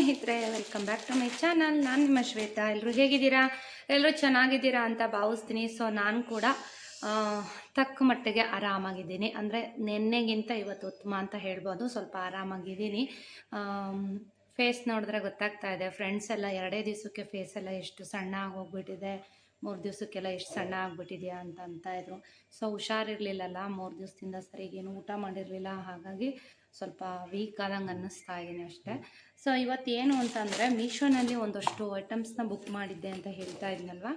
ಸ್ನೇಹಿತರೆ welcome back to my channel ನಾನು ನಿಮ್ಮ ಶ್ವೇತಾ. ಎಲ್ಲರೂ ಹೇಗಿದ್ದೀರಾ? ಎಲ್ಲರೂ ಚೆನ್ನಾಗಿದ್ದೀರಾ ಅಂತ ಭಾವಿಸ್ತೀನಿ. ಸೊ ನಾನು ಕೂಡ ತಕ್ಕ ಮಟ್ಟಿಗೆ ಆರಾಮಾಗಿದ್ದೀನಿ. ಅಂದರೆ, ನಿನ್ನೆಗಿಂತ ಇವತ್ತು ಉತ್ತಮ ಅಂತ ಹೇಳ್ಬೋದು. ಸ್ವಲ್ಪ ಆರಾಮಾಗಿದ್ದೀನಿ. ಫೇಸ್ ನೋಡಿದ್ರೆ ಗೊತ್ತಾಗ್ತಾ ಇದೆ. ಫ್ರೆಂಡ್ಸ್ ಎಲ್ಲ ಎರಡೇ ದಿವಸಕ್ಕೆ ಫೇಸ್ ಎಲ್ಲ ಎಷ್ಟು ಸಣ್ಣ ಆಗೋಗ್ಬಿಟ್ಟಿದೆ. ಮೂರು ದಿವಸಕ್ಕೆಲ್ಲ ಎಷ್ಟು ಸಣ್ಣ ಆಗಿಬಿಟ್ಟಿದೆಯಾ ಅಂತ ಅಂತ ಇದ್ರು. ಸೊ ಹುಷಾರಿರಲಿಲ್ಲಲ್ಲ. ಮೂರು ದಿವಸದಿಂದ ಸರಿಗೇನು ಊಟ ಮಾಡಿರಲಿಲ್ಲ. ಹಾಗಾಗಿ ಸ್ವಲ್ಪ ವೀಕ್ ಆದಂಗೆ ಅನ್ನಿಸ್ತಾ ಇದ್ದೀನಿ ಅಷ್ಟೇ. ಸೊ ಇವತ್ತೇನು ಅಂತಂದರೆ ಮೀಶೋನಲ್ಲಿ ಒಂದಷ್ಟು ಐಟಮ್ಸ್ನ ಬುಕ್ ಮಾಡಿದ್ದೆ ಅಂತ ಹೇಳ್ತಾ ಇದ್ನಲ್ವ?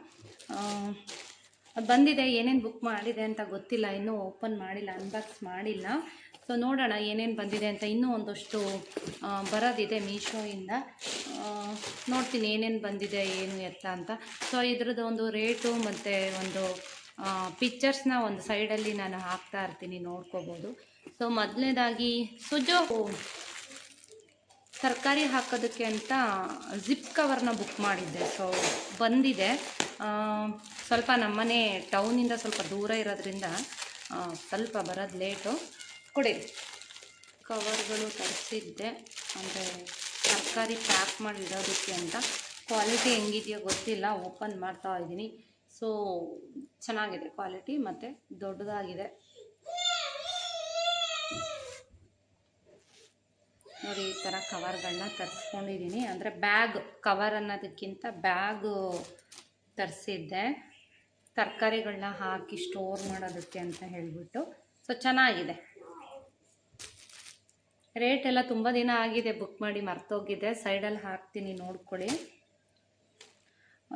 ಬಂದಿದೆ, ಏನೇನು ಬುಕ್ ಮಾಡಿದೆ ಅಂತ ಗೊತ್ತಿಲ್ಲ, ಇನ್ನೂ ಓಪನ್ ಮಾಡಿಲ್ಲ, ಅನ್ಬಾಕ್ಸ್ ಮಾಡಿಲ್ಲ. ಸೊ ನೋಡೋಣ ಏನೇನು ಬಂದಿದೆ ಅಂತ ಇನ್ನೂ ಒಂದಷ್ಟು ಬರೋದಿದೆ ಮೀಶೋಯಿಂದ. ನೋಡ್ತೀನಿ ಏನೇನು ಬಂದಿದೆ, ಏನು ಎತ್ತ ಅಂತ. ಸೊ ಇದ್ರದ್ದು ಒಂದು ರೇಟು ಮತ್ತು ಒಂದು ಪಿಕ್ಚರ್ಸ್ನ ಒಂದು ಸೈಡಲ್ಲಿ ನಾನು ಹಾಕ್ತಾ ಇರ್ತೀನಿ, ನೋಡ್ಕೋಬೋದು. ಸೊ ಮೊದಲನೇದಾಗಿ ಸುಜೋ ತರಕಾರಿ ಹಾಕೋದಕ್ಕೆ ಅಂತ ಜಿಪ್ ಕವರ್ನ ಬುಕ್ ಮಾಡಿದ್ದೆ. ಸೊ ಬಂದಿದೆ. ಸ್ವಲ್ಪ ನಮ್ಮನೆ ಟೌನಿಂದ ಸ್ವಲ್ಪ ದೂರ ಇರೋದ್ರಿಂದ ಸ್ವಲ್ಪ ಬರೋದು ಲೇಟು ಕೊಡಿ. ಕವರ್ಗಳು ತರಿಸಿದ್ದೆ. ಅಂದರೆ ತರಕಾರಿ ಪ್ಯಾಕ್ ಮಾಡಿ ಇಡೋದಕ್ಕೆ ಅಂತ. ಕ್ವಾಲಿಟಿ ಹೆಂಗಿದೆಯೋ ಗೊತ್ತಿಲ್ಲ. ಓಪನ್ ಮಾಡ್ತಾ ಇದ್ದೀನಿ. ಸೊ ಚೆನ್ನಾಗಿದೆ ಕ್ವಾಲಿಟಿ ಮತ್ತು ದೊಡ್ಡದಾಗಿದೆ. ನೋಡಿ, ಈ ಥರ ಕವರ್ಗಳನ್ನ ತರಿಸ್ಕೊಂಡಿದ್ದೀನಿ ಅಂದರೆ ಬ್ಯಾಗ್ ಕವರ್ ಅನ್ನೋದಕ್ಕಿಂತ ಬ್ಯಾಗು ತರಿಸಿದ್ದೆ. ತರಕಾರಿಗಳನ್ನ ಹಾಕಿ ಸ್ಟೋರ್ ಮಾಡೋದಕ್ಕೆ ಅಂತ ಹೇಳಿಬಿಟ್ಟು. ಸೊ ಚೆನ್ನಾಗಿದೆ. ರೇಟ್ ಎಲ್ಲ ತುಂಬ ದಿನ ಆಗಿದೆ ಬುಕ್ ಮಾಡಿ ಮರ್ತೋಗಿದೆ. ಸೈಡಲ್ಲಿ ಹಾಕ್ತೀನಿ, ನೋಡ್ಕೊಳ್ಳಿ.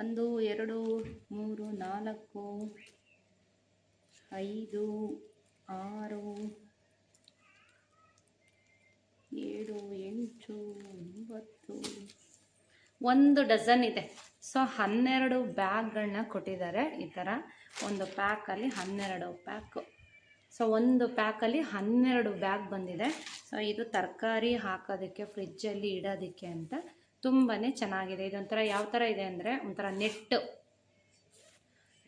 ಒಂದು, ಎರಡು, ಮೂರು, ನಾಲ್ಕು, ಐದು, ಆರು ಏಳು, ಎಂಟು, ಒಂಬತ್ತು. ಒಂದು ಡಜನ್ ಇದೆ. ಸೊ ಹನ್ನೆರಡು ಬ್ಯಾಗ್ಗಳನ್ನ ಕೊಟ್ಟಿದ್ದಾರೆ ಈ ಥರ ಒಂದು ಪ್ಯಾಕಲ್ಲಿ ಹನ್ನೆರಡು ಪ್ಯಾಕು ಸೊ ಒಂದು ಪ್ಯಾಕಲ್ಲಿ ಹನ್ನೆರಡು ಬ್ಯಾಗ್ ಬಂದಿದೆ. ಸೊ ಇದು ತರಕಾರಿ ಹಾಕೋದಕ್ಕೆ ಫ್ರಿಜ್ಜಲ್ಲಿ ಇಡೋದಕ್ಕೆ ಅಂತ ತುಂಬಾ ಚೆನ್ನಾಗಿದೆ. ಇದೊಂಥರ ಯಾವ ಥರ ಇದೆ ಅಂದರೆ ಒಂಥರ ನೆಟ್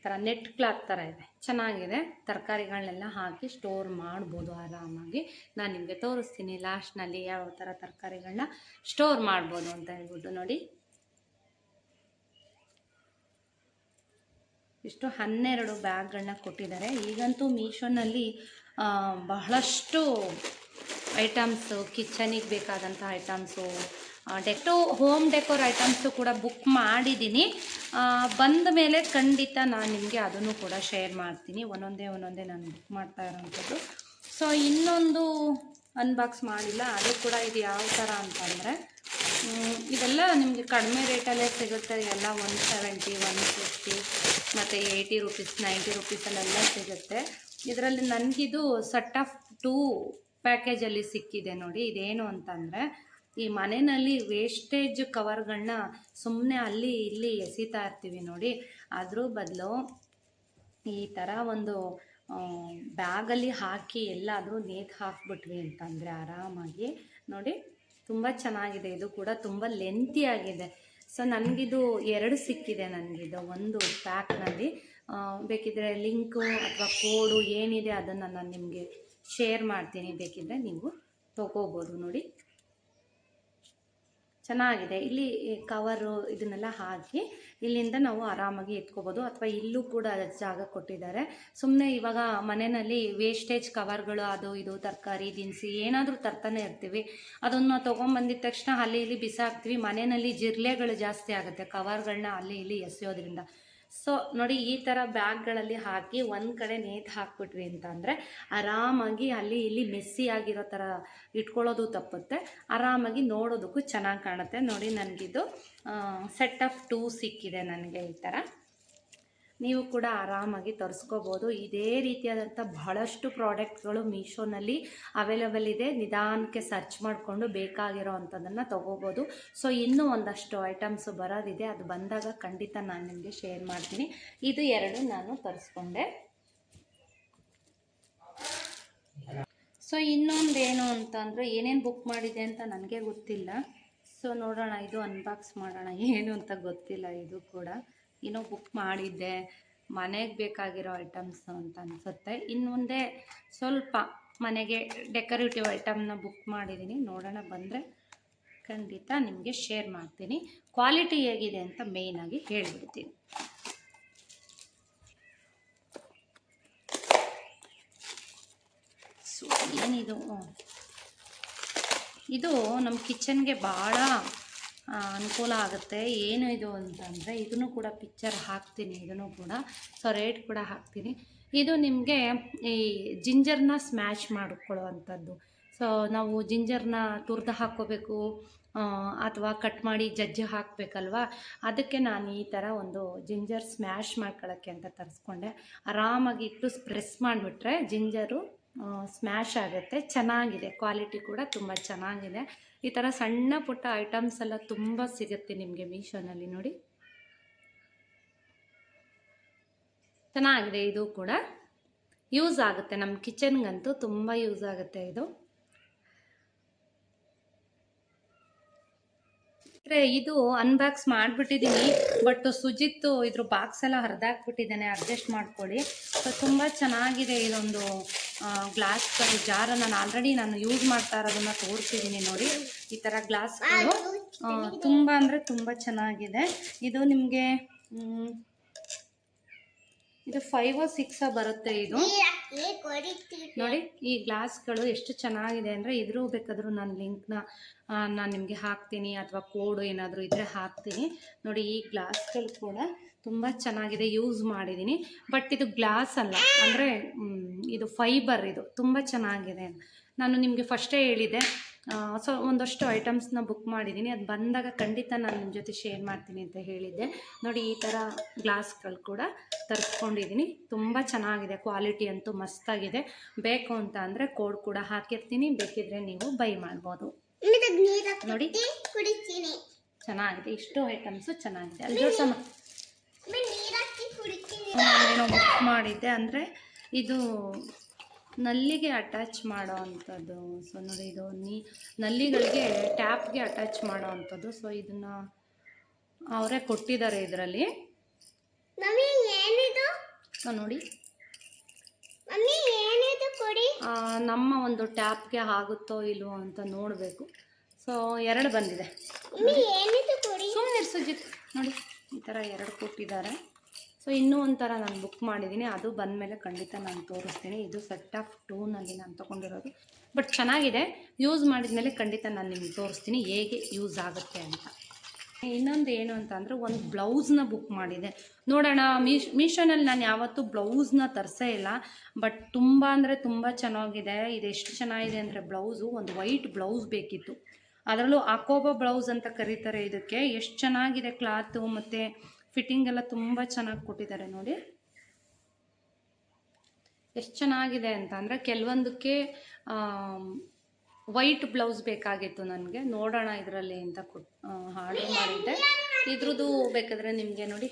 ಥರ ನೆಟ್ ಕ್ಲಾತ್ ಥರ ಇದೆ. ಚೆನ್ನಾಗಿದೆ. ತರಕಾರಿಗಳನ್ನೆಲ್ಲ ಹಾಕಿ ಸ್ಟೋರ್ ಮಾಡ್ಬೋದು ಆರಾಮಾಗಿ. ನಾನು ನಿಮಗೆ ತೋರಿಸ್ತೀನಿ ಲಾಸ್ಟ್ನಲ್ಲಿ ಯಾವ ಥರ ತರಕಾರಿಗಳನ್ನ ಸ್ಟೋರ್ ಮಾಡ್ಬೋದು ಅಂತ ಹೇಳ್ಬಿಟ್ಟು ನೋಡಿ. ಇಷ್ಟು ಹನ್ನೆರಡು ಬ್ಯಾಗ್ಗಳನ್ನ ಕೊಟ್ಟಿದ್ದಾರೆ. ಈಗಂತೂ ಮೀಶೋನಲ್ಲಿ ಬಹಳಷ್ಟು ಐಟಮ್ಸು ಕಿಚನಿಗೆ ಬೇಕಾದಂಥ items deco home decor items ಕೂಡ ಬುಕ್ ಮಾಡಿದ್ದೀನಿ. ಬಂದ ಮೇಲೆ ಖಂಡಿತ ನಾನು ನಿಮಗೆ ಅದನ್ನು ಕೂಡ ಶೇರ್ ಮಾಡ್ತೀನಿ. ಒಂದೊಂದೇ ಒಂದೊಂದೇ ನಾನು ಬುಕ್ ಮಾಡ್ತಾ ಇರೋವಂಥದ್ದು. ಸೊ ಇನ್ನೊಂದು ಅನ್ಬಾಕ್ಸ್ ಮಾಡಿಲ್ಲ. ಅದು ಕೂಡ ಇದು ಯಾವ ಥರ ಅಂತಂದರೆ ಇದೆಲ್ಲ ನಿಮಗೆ ಕಡಿಮೆ ರೇಟಲ್ಲೇ ಸಿಗುತ್ತೆ. ಎಲ್ಲ ಒನ್ ಸೆವೆಂಟಿ ಒನ್ ಫಿಫ್ಟಿ ಮತ್ತು ಏಯ್ಟಿ ರುಪೀಸ್ ನೈಂಟಿ ರುಪೀಸಲ್ಲೆಲ್ಲ ಸಿಗುತ್ತೆ. ಇದರಲ್ಲಿ ನನಗಿದು ಸಟ್ ಆಫ್ ಟೂ ಪ್ಯಾಕೇಜಲ್ಲಿ ಸಿಕ್ಕಿದೆ ನೋಡಿ. ಇದೇನು ಅಂತಂದರೆ ಈ ಮನೆಯಲ್ಲಿ ವೇಸ್ಟೇಜ್ ಕವರ್ಗಳನ್ನ ಸುಮ್ಮನೆ ಅಲ್ಲಿ ಇಲ್ಲಿ ಎಸಿತಾ ಇರ್ತೀವಿ ನೋಡಿ. ಅದ್ರ ಬದಲು ಈ ಥರ ಒಂದು ಬ್ಯಾಗಲ್ಲಿ ಹಾಕಿ ಎಲ್ಲಾದರೂ ನೇತು ಹಾಕ್ಬಿಟ್ವಿ ಅಂತಂದರೆ ಆರಾಮಾಗಿ ನೋಡಿ ತುಂಬ ಚೆನ್ನಾಗಿದೆ. ಇದು ಕೂಡ ತುಂಬ ಲೆಂತಿ ಆಗಿದೆ. ಸೊ ನನಗಿದು ಎರಡು ಸಿಕ್ಕಿದೆ ನನಗಿದು. ಒಂದು ಪ್ಯಾಕ್ನಲ್ಲಿ ಬೇಕಿದ್ರೆ ಲಿಂಕು ಅಥವಾ ಕೋಡು ಏನಿದೆ ಅದನ್ನು ನಾನು ನಿಮಗೆ ಶೇರ್ ಮಾಡ್ತೀನಿ. ಬೇಕಿದ್ದರೆ ನೀವು ತಗೋಬೋದು ನೋಡಿ. ಚೆನ್ನಾಗಿದೆ. ಇಲ್ಲಿ ಕವರು ಇದನ್ನೆಲ್ಲ ಹಾಕಿ ಇಲ್ಲಿಂದ ನಾವು ಆರಾಮಾಗಿ ಎತ್ಕೋಬೋದು. ಅಥವಾ ಇಲ್ಲೂ ಕೂಡ ಜಾಗ ಕೊಟ್ಟಿದ್ದಾರೆ. ಸುಮ್ಮನೆ ಇವಾಗ ಮನೆಯಲ್ಲಿ ವೇಸ್ಟೇಜ್ ಕವರ್ಗಳು ಅದು ಇದು, ತರಕಾರಿ, ದಿನಸಿ ಏನಾದರೂ ತರ್ತಾನೆ ಇರ್ತೀವಿ. ಅದನ್ನು ತೊಗೊಂಬಂದಿದ ತಕ್ಷಣ ಅಲ್ಲಿ ಇಲ್ಲಿ ಬಿಸಾಕ್ತೀವಿ. ಮನೆಯಲ್ಲಿ ಜಿರ್ಲೆಗಳು ಜಾಸ್ತಿ ಆಗುತ್ತೆ. ಕವರ್ಗಳನ್ನ ಅಲ್ಲಿ ಇಲ್ಲಿ ಎಸೆಯೋದ್ರಿಂದ. ಸೊ ನೋಡಿ ಈ ಥರ ಬ್ಯಾಗ್ಗಳಲ್ಲಿ ಹಾಕಿ ಒಂದು ಕಡೆ ನೇತು ಹಾಕ್ಬಿಟ್ವಿ ಅಂತಂದರೆ ಆರಾಮಾಗಿ ಅಲ್ಲಿ ಇಲ್ಲಿ ಮೆಸ್ಸಿ ಆಗಿರೋ ಥರ ಇಟ್ಕೊಳ್ಳೋದು ತಪ್ಪುತ್ತೆ. ಆರಾಮಾಗಿ ನೋಡೋದಕ್ಕೂ ಚೆನ್ನಾಗಿ ಕಾಣುತ್ತೆ. ನೋಡಿ ನನಗಿದು ಸೆಟ್ ಆಫ್ ಟೂ ಸಿಕ್ಕಿದೆ ನನಗೆ ಈ ಥರ ನೀವು ಕೂಡ ಆರಾಮಾಗಿ ತರಿಸ್ಕೋಬೋದು. ಇದೇ ರೀತಿಯಾದಂಥ ಬಹಳಷ್ಟು ಪ್ರಾಡಕ್ಟ್ಗಳು ಮೀಶೋನಲ್ಲಿ ಅವೈಲಬಲ್ ಇದೆ. ನಿಧಾನಕ್ಕೆ ಸರ್ಚ್ ಮಾಡಿಕೊಂಡು ಬೇಕಾಗಿರೋ ಅಂಥದ್ದನ್ನು ತೊಗೋಬೋದು. ಸೊ ಇನ್ನೂ ಒಂದಷ್ಟು ಐಟಮ್ಸು ಬರೋದಿದೆ. ಅದು ಬಂದಾಗ ಖಂಡಿತ ನಾನು ನಿಮಗೆ ಶೇರ್ ಮಾಡ್ತೀನಿ. ಇದು ಎರಡು ನಾನು ತರಿಸ್ಕೊಂಡೆ. ಸೊ ಇನ್ನೊಂದೇನು ಅಂತಂದರೆ ಏನೇನು ಬುಕ್ ಮಾಡಿದೆ ಅಂತ ನನಗೆ ಗೊತ್ತಿಲ್ಲ. ಸೊ ನೋಡೋಣ, ಇದು ಅನ್ಬಾಕ್ಸ್ ಮಾಡೋಣ, ಏನು ಅಂತ ಗೊತ್ತಿಲ್ಲ ಇದು ಕೂಡ. ಏನೋ ಬುಕ್ ಮಾಡಿದ್ದೆ, ಮನೆಗೆ ಬೇಕಾಗಿರೋ ಐಟಮ್ಸ್ ಅಂತ ಅನಿಸುತ್ತೆ. ಇನ್ನು ಮುಂದೆ ಸ್ವಲ್ಪ ಮನೆಗೆ ಡೆಕೋರೇಟಿವ್ ಐಟಮ್ನ ಬುಕ್ ಮಾಡಿದ್ದೀನಿ ನೋಡೋಣ, ಬಂದರೆ ಖಂಡಿತ ನಿಮಗೆ ಶೇರ್ ಮಾಡ್ತೀನಿ. ಕ್ವಾಲಿಟಿ ಹೇಗಿದೆ ಅಂತ ಮೇಯ್ನಾಗಿ ಹೇಳಿಬಿಡ್ತೀನಿ. ಸೊ ಏನಿದು? ಇದು ನಮ್ಮ ಕಿಚನ್ಗೆ ಭಾಳ ಅನುಕೂಲ ಆಗುತ್ತೆ. ಏನು ಇದು ಅಂತಂದರೆ ಇದನ್ನು ಕೂಡ ಪಿಕ್ಚರ್ ಹಾಕ್ತೀನಿ, ಇದನ್ನು ಕೂಡ. ಸೊ ರೇಟ್ ಕೂಡ ಹಾಕ್ತೀನಿ. ಇದು ನಿಮಗೆ ಈ ಜಿಂಜರ್ನ ಸ್ಮ್ಯಾಶ್ ಮಾಡಿಕೊಳ್ಳುವಂಥದ್ದು. ಸೊ ನಾವು ಜಿಂಜರ್ನ ತುರ್ದು ಹಾಕ್ಕೋಬೇಕು ಅಥವಾ ಕಟ್ ಮಾಡಿ ಜಜ್ಜಿ ಹಾಕಬೇಕಲ್ವಾ? ಅದಕ್ಕೆ ನಾನು ಈ ಥರ ಒಂದು ಜಿಂಜರ್ ಸ್ಮ್ಯಾಶ್ ಮಾಡ್ಕೊಳ್ಳೋಕ್ಕೆ ಅಂತ ತರಿಸ್ಕೊಂಡೆ. ಆರಾಮಾಗಿ ಇಟ್ಟು ಪ್ರೆಸ್ ಮಾಡಿಬಿಟ್ರೆ ಜಿಂಜರು ಸ್ಮ್ಯಾಶ್ ಆಗುತ್ತೆ. ಚೆನ್ನಾಗಿದೆ. ಕ್ವಾಲಿಟಿ ಕೂಡ ತುಂಬ ಚೆನ್ನಾಗಿದೆ. ಈ ಥರ ಸಣ್ಣ ಪುಟ್ಟ ಐಟಮ್ಸ್ ಎಲ್ಲ ತುಂಬ ಸಿಗುತ್ತೆ ನಿಮಗೆ ಮೀಶೋನಲ್ಲಿ ನೋಡಿ. ಚೆನ್ನಾಗಿದೆ ಇದು ಕೂಡ. ಯೂಸ್ ಆಗುತ್ತೆ. ನಮ್ಮ ಕಿಚನ್ಗಂತೂ ತುಂಬ ಯೂಸ್ ಆಗುತ್ತೆ ಇದು. ಇದು ಅನ್ಬಾಕ್ಸ್ ಮಾಡಿಬಿಟ್ಟಿದ್ದೀನಿ ಬಟ್ ಸುಜಿತ್ ಇದ್ರ ಬಾಕ್ಸ್ ಎಲ್ಲ ಹರಿದಾಕ್ಬಿಟ್ಟಿದ್ದಾನೆ. ಅಡ್ಜಸ್ಟ್ ಮಾಡ್ಕೊಳ್ಳಿ. ಸೊ ತುಂಬ ಚೆನ್ನಾಗಿದೆ ಇದೊಂದು ಗ್ಲಾಸ್ ಜಾರ ನಾನು ಆಲ್ರೆಡಿ ನಾನು ಯೂಸ್ ಮಾಡ್ತಾ ಇರೋದನ್ನ ತೋರಿಸಿದ್ದೀನಿ ನೋಡಿ. ಈ ಥರ ಗ್ಲಾಸ್ಗಳು ತುಂಬ ಅಂದರೆ ತುಂಬ ಚೆನ್ನಾಗಿದೆ. ಇದು ನಿಮಗೆ ಇದು ಫೈವ್ ಸಿಕ್ಸ ಬರುತ್ತೆ ಇದು. ನೋಡಿ, ಈ ಗ್ಲಾಸ್ಗಳು ಎಷ್ಟು ಚೆನ್ನಾಗಿದೆ ಅಂದರೆ ಇದ್ರೂ ಬೇಕಾದರೂ ನಾನು ಲಿಂಕ್ನ ನಾನು ನಿಮಗೆ ಹಾಕ್ತೀನಿ. ಅಥವಾ ಕೋಡು ಏನಾದರೂ ಇದ್ದರೆ ಹಾಕ್ತೀನಿ. ನೋಡಿ, ಈ ಗ್ಲಾಸ್ಗಳು ಕೂಡ ತುಂಬ ಚೆನ್ನಾಗಿದೆ ಯೂಸ್ ಮಾಡಿದ್ದೀನಿ ಬಟ್ ಇದು ಗ್ಲಾಸ್ ಅಲ್ಲ. ಅಂದರೆ ಇದು ಫೈಬರ್ ಇದು. ತುಂಬ ಚೆನ್ನಾಗಿದೆ. ನಾನು ನಿಮಗೆ ಫಸ್ಟೇ ಹೇಳಿದೆ ಸೊ ಒಂದಷ್ಟು ಐಟಮ್ಸ್ನ ಬುಕ್ ಮಾಡಿದ್ದೀನಿ ಅದು ಬಂದಾಗ ಖಂಡಿತ ನಾನು ನಿಮ್ಮ ಜೊತೆ ಶೇರ್ ಮಾಡ್ತೀನಿ ಅಂತ ಹೇಳಿದ್ದೆ. ನೋಡಿ ಈ ಥರ ಗ್ಲಾಸ್ಗಳು ಕೂಡ ತರಿಸ್ಕೊಂಡಿದ್ದೀನಿ ತುಂಬ ಚೆನ್ನಾಗಿದೆ ಕ್ವಾಲಿಟಿ ಅಂತೂ ಮಸ್ತಾಗಿದೆ. ಬೇಕು ಅಂತ ಅಂದರೆ ಕೋಡ್ ಕೂಡ ಹಾಕಿರ್ತೀನಿ. ಬೇಕಿದ್ರೆ ನೀವು ಬೈ ಮಾಡ್ಬೋದು. ನೋಡಿ. ಚೆನ್ನಾಗಿದೆ. ಇಷ್ಟು ಐಟಮ್ಸು ಚೆನ್ನಾಗಿದೆ. ಅಲ್ಲಿ ಜೋಡ್ಸಮ್ಮ ಕುಡಿತೀನಿ ಏನೋ ಬುಕ್ ಮಾಡಿದ್ದೆ ಅಂದರೆ ಇದು ನಲ್ಲಿಗೆ ಅಟ್ಯಾಚ್ ಮಾಡೋ ಅಂಥದ್ದು. ಸೊ ನೋಡಿ ಇದು ನೀ ನಲ್ಲಿಗಳಿಗೆ ಟ್ಯಾಪ್ಗೆ ಅಟ್ಯಾಚ್ ಮಾಡೋ ಅಂಥದ್ದು. ಸೊ ಇದನ್ನು ಅವರೇ ಕೊಟ್ಟಿದ್ದಾರೆ ಇದರಲ್ಲಿ. ಸೊ ನೋಡಿ. ನಮ್ಮ ಒಂದು ಟ್ಯಾಪ್ಗೆ ಆಗುತ್ತೋ ಇಲ್ವೋ ಅಂತ ನೋಡಬೇಕು. ಸೊ ಎರಡು ಬಂದಿದೆ. ಸುಮ್ಮನೆ ಸುಜಿತ್ ನೋಡಿ. ಈ ಥರ ಎರಡು ಕೊಟ್ಟಿದ್ದಾರೆ ಸೊ ಇನ್ನೂ ಒಂಥರ ನಾನು ಬುಕ್ ಮಾಡಿದ್ದೀನಿ ಅದು ಬಂದ ಮೇಲೆ ಖಂಡಿತ ನಾನು ತೋರಿಸ್ತೀನಿ. ಇದು ಸೆಟ್ ಆಫ್ ಟೂನಲ್ಲಿ ನಾನು ತೊಗೊಂಡಿರೋದು. ಬಟ್ ಚೆನ್ನಾಗಿದೆ. ಯೂಸ್ ಮಾಡಿದ ಮೇಲೆ ಖಂಡಿತ ನಾನು ನಿಮ್ಗೆ ತೋರಿಸ್ತೀನಿ. ಹೇಗೆ ಯೂಸ್ ಆಗುತ್ತೆ ಅಂತ. ಇನ್ನೊಂದು ಏನು ಅಂತ ಅಂದರೆ, ಒಂದು ಬ್ಲೌಸ್ನ ಬುಕ್ ಮಾಡಿದೆ. ನೋಡೋಣ, ಮೀಶ್, ಮೀಶೋನಲ್ಲಿ ನಾನು ಯಾವತ್ತೂ ಬ್ಲೌಸ್ನ ತರಿಸೇ ಇಲ್ಲ. ಬಟ್ ತುಂಬ ಅಂದರೆ ತುಂಬ ಚೆನ್ನಾಗಿದೆ. ಇದು ಎಷ್ಟು ಚೆನ್ನಾಗಿದೆ ಅಂದರೆ ಬ್ಲೌಸು ಒಂದು ವೈಟ್ ಬ್ಲೌಸ್ ಬೇಕಿತ್ತು. ಅದರಲ್ಲೂ ಅಕೋಬಾ ಬ್ಲೌಸ್ ಅಂತ ಕರೀತಾರೆ ಇದಕ್ಕೆ. ಎಷ್ಟು ಚೆನ್ನಾಗಿದೆ ಕ್ಲಾತು ಮತ್ತು ಫಿಟ್ಟಿಂಗ್ ಎಲ್ಲ ತುಂಬ ಚೆನ್ನಾಗಿ ಕೊಟ್ಟಿದ್ದಾರೆ ನೋಡಿ. ಎಷ್ಟು ಚೆನ್ನಾಗಿದೆ ಅಂತ ಅಂದರೆ ಕೆಲವೊಂದಕ್ಕೆ ವೈಟ್ ಬ್ಲೌಸ್ ಬೇಕಾಗಿತ್ತು ನನಗೆ. ನೋಡೋಣ ಇದರಲ್ಲಿ ಅಂತ ಕೊಟ್ ಆರ್ಡರ್ ಮಾಡಿದ್ದೆ. ಇದ್ರದ್ದು ಬೇಕಾದರೆ ನಿಮಗೆ ನೋಡಿ.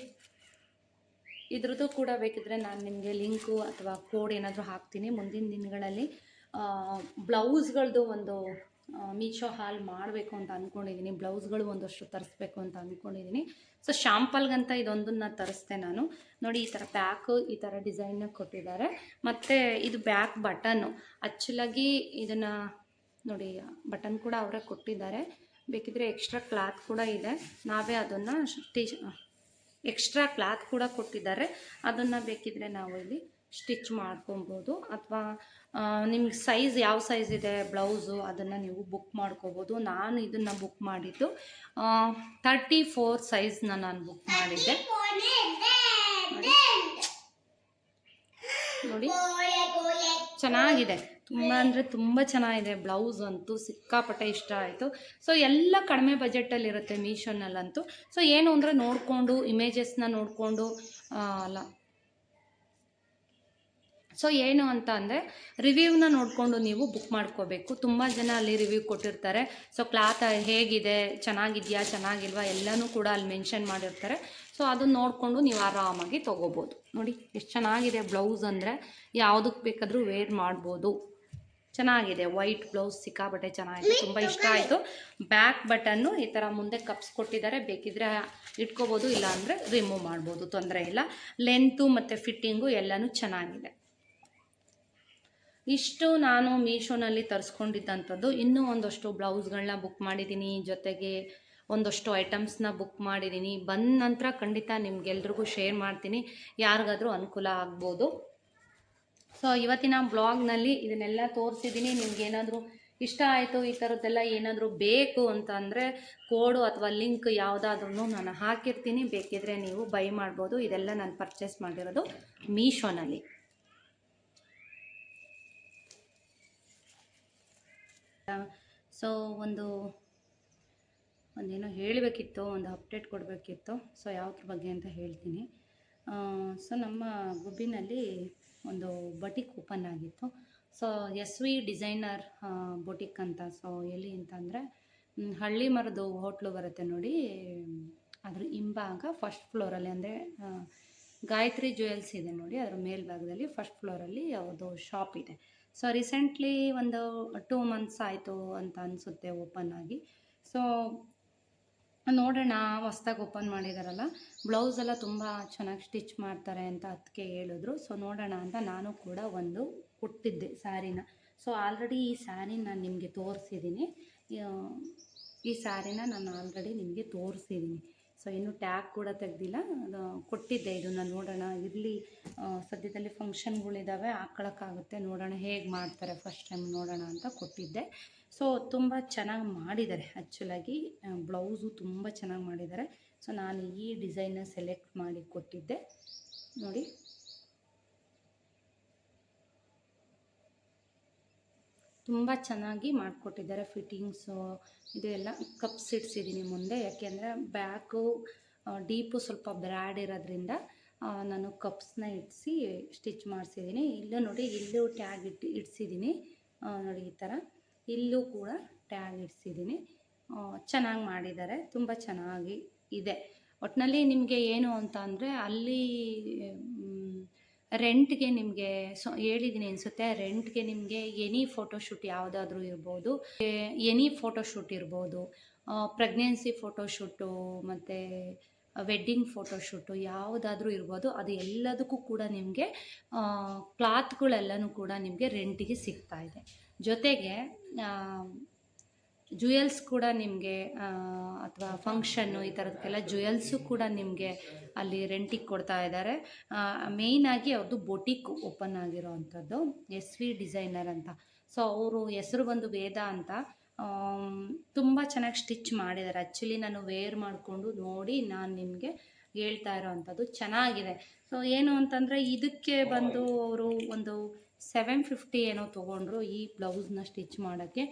ಇದ್ರದ್ದು ಕೂಡ ಬೇಕಿದ್ರೆ ನಾನು ನಿಮಗೆ ಲಿಂಕು ಅಥವಾ ಕೋಡ್ ಏನಾದರೂ ಹಾಕ್ತೀನಿ. ಮುಂದಿನ ದಿನಗಳಲ್ಲಿ ಬ್ಲೌಸ್ಗಳದ್ದು ಒಂದು ಮೀಶೋ ಹಾಲ್ ಮಾಡಬೇಕು ಅಂತ ಅಂದ್ಕೊಂಡಿದ್ದೀನಿ ಬ್ಲೌಸ್ಗಳು ಒಂದಷ್ಟು ತರಿಸ್ಬೇಕು ಅಂತ ಅಂದ್ಕೊಂಡಿದ್ದೀನಿ ಸೊ ಶಾಂಪಲ್ಗಂತ ಇದೊಂದನ್ನು ತರಿಸ್ದೆ ನಾನು. ನೋಡಿ, ಈ ಥರ ಪ್ಯಾಕು ಈ ಥರ ಡಿಸೈನ್ನ ಕೊಟ್ಟಿದ್ದಾರೆ. ಮತ್ತು ಇದು ಬ್ಯಾಕ್ ಬಟನ್ನು ಆ್ಯಕ್ಚುಲಾಗಿ ಇದನ್ನು ನೋಡಿ ಬಟನ್ ಕೂಡ ಅವರೇ ಕೊಟ್ಟಿದ್ದಾರೆ. ಬೇಕಿದ್ರೆ ಎಕ್ಸ್ಟ್ರಾ ಕ್ಲಾತ್ ಕೂಡ ಇದೆ. ನಾವೇ ಅದನ್ನು ಟೀ ಎಕ್ಸ್ಟ್ರಾ ಕ್ಲಾತ್ ಕೂಡ ಕೊಟ್ಟಿದ್ದಾರೆ. ಅದನ್ನು ಬೇಕಿದ್ರೆ ನಾವು ಇಲ್ಲಿ ಸ್ಟಿಚ್ ಮಾಡ್ಕೊಬೋದು ಅಥವಾ ನಿಮ್ಗೆ ಸೈಜ್ ಯಾವ ಸೈಜ್ ಇದೆ, ಬ್ಲೌಸು ಅದನ್ನು ನೀವು ಬುಕ್ ಮಾಡ್ಕೋಬೋದು. ನಾನು ಇದನ್ನು ಬುಕ್ ಮಾಡಿದ್ದು ತರ್ಟಿ ಫೋರ್ ಸೈಜ್ನ ನಾನು ಬುಕ್ ಮಾಡಿದ್ದೆ. ನೋಡಿ. ಚೆನ್ನಾಗಿದೆ. ತುಂಬ ಅಂದರೆ ತುಂಬ ಚೆನ್ನಾಗಿದೆ. ಬ್ಲೌಸ್ ಅಂತೂ ಸಿಕ್ಕಾಪಟ್ಟೆ ಇಷ್ಟ ಆಯಿತು. ಸೊ ಎಲ್ಲ ಕಡಿಮೆ ಬಜೆಟಲ್ಲಿರುತ್ತೆ ಮೀಶೋನಲ್ಲಂತೂ. ಸೊ ಏನು ಅಂದರೆ ನೋಡಿಕೊಂಡು ಇಮೇಜಸ್ನ ನೋಡಿಕೊಂಡು ಅಲ್ಲ. ಸೊ ಏನು ಅಂತ ಅಂದರೆ ರಿವ್ಯೂನ ನೋಡಿಕೊಂಡು ನೀವು ಬುಕ್ ಮಾಡ್ಕೋಬೇಕು. ತುಂಬ ಜನ ಅಲ್ಲಿ ರಿವ್ಯೂ ಕೊಟ್ಟಿರ್ತಾರೆ. ಸೊ ಕ್ಲಾತ್ ಹೇಗಿದೆ? ಚೆನ್ನಾಗಿದೆಯಾ? ಚೆನ್ನಾಗಿಲ್ವಾ? ಎಲ್ಲನೂ ಕೂಡ ಅಲ್ಲಿ ಮೆನ್ಷನ್ ಮಾಡಿರ್ತಾರೆ. ಸೊ ಅದನ್ನು ನೋಡಿಕೊಂಡು ನೀವು ಆರಾಮಾಗಿ ತೊಗೋಬೋದು. ನೋಡಿ, ಎಷ್ಟು ಚೆನ್ನಾಗಿದೆ ಬ್ಲೌಸ್ ಅಂದರೆ. ಯಾವುದಕ್ಕೆ ಬೇಕಾದರೂ ವೇರ್ ಮಾಡ್ಬೋದು. ಚೆನ್ನಾಗಿದೆ. ವೈಟ್ ಬ್ಲೌಸ್ ಸಿಕ್ಕಾಬಟ್ಟೆ ಚೆನ್ನಾಗಿದೆ. ತುಂಬ ಇಷ್ಟ ಆಯಿತು. ಬ್ಯಾಕ್ ಬಟನ್ನು ಈ ಥರ ಮುಂದೆ ಕಪ್ಸ್ ಕೊಟ್ಟಿದ್ದಾರೆ. ಬೇಕಿದ್ರೆ ಇಟ್ಕೋಬೋದು ಇಲ್ಲ ಅಂದರೆ ರಿಮೂವ್ ಮಾಡ್ಬೋದು. ತೊಂದರೆ ಇಲ್ಲ. ಲೆಂತು ಮತ್ತು ಫಿಟ್ಟಿಂಗು ಎಲ್ಲನೂ ಚೆನ್ನಾಗಿದೆ. ಇಷ್ಟು ನಾನು ಮೀಶೋನಲ್ಲಿ ತರಿಸ್ಕೊಂಡಿದ್ದಂಥದ್ದು. ಇನ್ನೂ ಒಂದಷ್ಟು ಬ್ಲೌಸ್ಗಳನ್ನ ಬುಕ್ ಮಾಡಿದ್ದೀನಿ. ಜೊತೆಗೆ ಒಂದಷ್ಟು ಐಟಮ್ಸ್ನ ಬುಕ್ ಮಾಡಿದ್ದೀನಿ. ಬಂದ ನಂತರ ಖಂಡಿತ ನಿಮ್ಗೆಲ್ರಿಗೂ ಶೇರ್ ಮಾಡ್ತೀನಿ. ಯಾರಿಗಾದರೂ ಅನುಕೂಲ ಆಗ್ಬೋದು. ಸೊ, ಇವತ್ತಿನ ಬ್ಲಾಗ್ನಲ್ಲಿ ಇದನ್ನೆಲ್ಲ ತೋರಿಸಿದ್ದೀನಿ. ನಿಮ್ಗೇನಾದರೂ ಇಷ್ಟ ಆಯಿತು, ಈ ಥರದ್ದೆಲ್ಲ ಏನಾದರೂ ಬೇಕು ಅಂತ ಅಂದರೆ ಕೋಡು ಅಥವಾ ಲಿಂಕ್ ಯಾವುದಾದ್ರೂ ನಾನು ಹಾಕಿರ್ತೀನಿ. ಬೇಕಿದ್ರೆ ನೀವು ಬೈ ಮಾಡ್ಬೋದು. ಇದೆಲ್ಲ ನಾನು ಪರ್ಚೇಸ್ ಮಾಡಿರೋದು ಮೀಶೋನಲ್ಲಿ. ಸೊ ಒಂದು, ಒಂದೇನೋ ಹೇಳಬೇಕಿತ್ತು, ಒಂದು ಅಪ್ಡೇಟ್ ಕೊಡಬೇಕಿತ್ತು. ಸೊ ಯಾವ್ದ್ರ ಬಗ್ಗೆ ಅಂತ ಹೇಳ್ತೀನಿ. ಸೊ ನಮ್ಮ ಗುಬ್ಬಿನಲ್ಲಿ ಒಂದು ಬಟಿಕ್ ಓಪನ್ ಆಗಿತ್ತು. So S V designer boutique ಅಂತ. ಸೊ ಎಲ್ಲಿ ಅಂತಂದರೆ ಹಳ್ಳಿ ಮರದು ಹೋಟ್ಲು ಬರುತ್ತೆ ನೋಡಿ. ಅದ್ರ ಹಿಂಭಾಗ ಫಸ್ಟ್ ಫ್ಲೋರಲ್ಲಿ ಅಂದರೆ ಗಾಯತ್ರಿ ಜ್ಯುವೆಲ್ಸ್ ಇದೆ ನೋಡಿ. ಅದರ ಮೇಲ್ಭಾಗದಲ್ಲಿ ಫಸ್ಟ್ ಫ್ಲೋರಲ್ಲಿ ಅವ್ರದ್ದು ಶಾಪ್ ಇದೆ. ಸೊ ರೀಸೆಂಟ್ಲಿ ಒಂದು ಟೂ ಮಂತ್ಸ್ ಆಯಿತು ಅಂತ ಅನಿಸುತ್ತೆ ಓಪನ್ ಆಗಿ. ಸೊ ನೋಡೋಣ, ಹೊಸ್ದಾಗಿ ಓಪನ್ ಮಾಡಿದಾರಲ್ಲ ಬ್ಲೌಸ್ ಎಲ್ಲ ತುಂಬ ಚೆನ್ನಾಗಿ ಸ್ಟಿಚ್ ಮಾಡ್ತಾರೆ ಅಂತ ಅದಕ್ಕೆ ಹೇಳಿದ್ರು. ಸೊ ನೋಡೋಣ ಅಂತ ನಾನು ಕೂಡ ಒಂದು ಕೊಟ್ಟಿದ್ದೆ ಸ್ಯಾರಿನ. ಸೊ ಆಲ್ರೆಡಿ ಈ ಸ್ಯಾರಿನ ನಾನು ನಿಮಗೆ ತೋರಿಸಿದ್ದೀನಿ ಈ ಸ್ಯಾರಿನ ನಾನು ಆಲ್ರೆಡಿ ನಿಮಗೆ ತೋರಿಸಿದ್ದೀನಿ ಸೊ ಇನ್ನೂ ಟ್ಯಾಗ್ ಕೂಡ ತೆಗ್ದಿಲ್ಲ. ಕೊಟ್ಟಿದ್ದೆ ಇದನ್ನು ನೋಡೋಣ. ಇರಲಿ ಸದ್ಯದಲ್ಲಿ ಫಂಕ್ಷನ್ಗಳಿದ್ದಾವೆ ಹಾಕ್ಕೊಳಕ್ಕಾಗುತ್ತೆ. ನೋಡೋಣ ಹೇಗೆ ಮಾಡ್ತಾರೆ ಫಸ್ಟ್ ಟೈಮ್ ನೋಡೋಣ ಅಂತ ಕೊಟ್ಟಿದ್ದೆ. ಸೊ ತುಂಬ ಚೆನ್ನಾಗಿ ಮಾಡಿದ್ದಾರೆ. ಆ್ಯಕ್ಚುಲಾಗಿ ಬ್ಲೌಸು ತುಂಬ ಚೆನ್ನಾಗಿ ಮಾಡಿದ್ದಾರೆ. ಸೊ ನಾನು ಈ ಡಿಸೈನ್ನ ಸೆಲೆಕ್ಟ್ ಮಾಡಿ ಕೊಟ್ಟಿದ್ದೆ. ನೋಡಿ. ತುಂಬ ಚೆನ್ನಾಗಿ ಮಾಡಿಕೊಟ್ಟಿದ್ದಾರೆ ಫಿಟ್ಟಿಂಗ್ಸು, ಇದೆಲ್ಲ ಕಪ್ಸ್ ಇಡ್ಸಿದ್ದೀನಿ ಮುಂದೆ. ಯಾಕೆಂದರೆ ಬ್ಯಾಕು ಡೀಪು ಸ್ವಲ್ಪ ಬ್ರ್ಯಾಡ್ ಇರೋದ್ರಿಂದ ನಾನು ಕಪ್ಸ್ನ ಇಡಿಸಿ ಸ್ಟಿಚ್ ಮಾಡಿಸಿದ್ದೀನಿ. ಇಲ್ಲೂ ನೋಡಿ, ಇಲ್ಲೂ ಟ್ಯಾಗ್ ಇಟ್ಟು ಇಡ್ಸಿದ್ದೀನಿ. ನೋಡಿ ಈ ಥರ. ಇಲ್ಲೂ ಕೂಡ ಟ್ಯಾಗ್ ಇಡ್ಸಿದ್ದೀನಿ. ಚೆನ್ನಾಗಿ ಮಾಡಿದ್ದಾರೆ. ತುಂಬ ಚೆನ್ನಾಗಿ ಇದೆ. ಒಟ್ಟಿನಲ್ಲಿ ನಿಮಗೆ ಏನು ಅಂತ ಅಲ್ಲಿ ರೆಂಟ್ಗೆ ನಿಮಗೆ ಸೊ ಹೇಳಿದ್ದೀನಿ ಅನಿಸುತ್ತೆ. ರೆಂಟ್ಗೆ ನಿಮಗೆ ಎನಿ ಫೋಟೋಶೂಟ್ ಯಾವುದಾದ್ರೂ ಇರ್ಬೋದು. ಎನಿ ಫೋಟೋಶೂಟ್ ಇರ್ಬೋದು. ಪ್ರೆಗ್ನೆನ್ಸಿ ಫೋಟೋಶೂಟು ಮತ್ತು ವೆಡ್ಡಿಂಗ್ ಫೋಟೋಶೂಟು ಯಾವುದಾದ್ರೂ ಇರ್ಬೋದು. ಅದು ಎಲ್ಲದಕ್ಕೂ ಕೂಡ ನಿಮಗೆ ಕ್ಲಾತ್ಗಳೆಲ್ಲನೂ ಕೂಡ ನಿಮಗೆ ರೆಂಟಿಗೆ ಸಿಗ್ತಾ ಇದೆ. ಜೊತೆಗೆ ಜುವೆಲ್ಸ್ ಕೂಡ ನಿಮಗೆ ಅಥವಾ ಫಂಕ್ಷನ್ನು ಈ ಥರದಕ್ಕೆಲ್ಲ ಜುವೆಲ್ಸು ಕೂಡ ನಿಮಗೆ ಅಲ್ಲಿ ರೆಂಟಿಗೆ ಕೊಡ್ತಾ ಇದ್ದಾರೆ ಮೇಯ್ನಾಗಿ ಅವ್ರದ್ದು ಬೊಟಿಕ್ ಓಪನ್ ಆಗಿರೋ ಅಂಥದ್ದು ಎಸ್ ವಿ ಡಿಸೈನರ್ ಅಂತ. ಸೊ ಅವರು ಹೆಸರು ಬಂದು ವೇದ ಅಂತ. ತುಂಬ ಚೆನ್ನಾಗಿ ಸ್ಟಿಚ್ ಮಾಡಿದ್ದಾರೆ ಆ್ಯಕ್ಚುಲಿ ನಾನು ವೇರ್ ಮಾಡಿಕೊಂಡು ನೋಡಿ ನಾನು ನಿಮಗೆ ಹೇಳ್ತಾ ಇರೋ ಅಂಥದ್ದು ಚೆನ್ನಾಗಿದೆ. ಸೊ ಏನು ಅಂತಂದರೆ ಇದಕ್ಕೆ ಬಂದು ಅವರು ಒಂದು ಸೆವೆನ್ ಫಿಫ್ಟಿ ಏನೋ ತೊಗೊಂಡ್ರು ಈ ಬ್ಲೌಸ್ನ ಸ್ಟಿಚ್ ಮಾಡೋಕ್ಕೆ.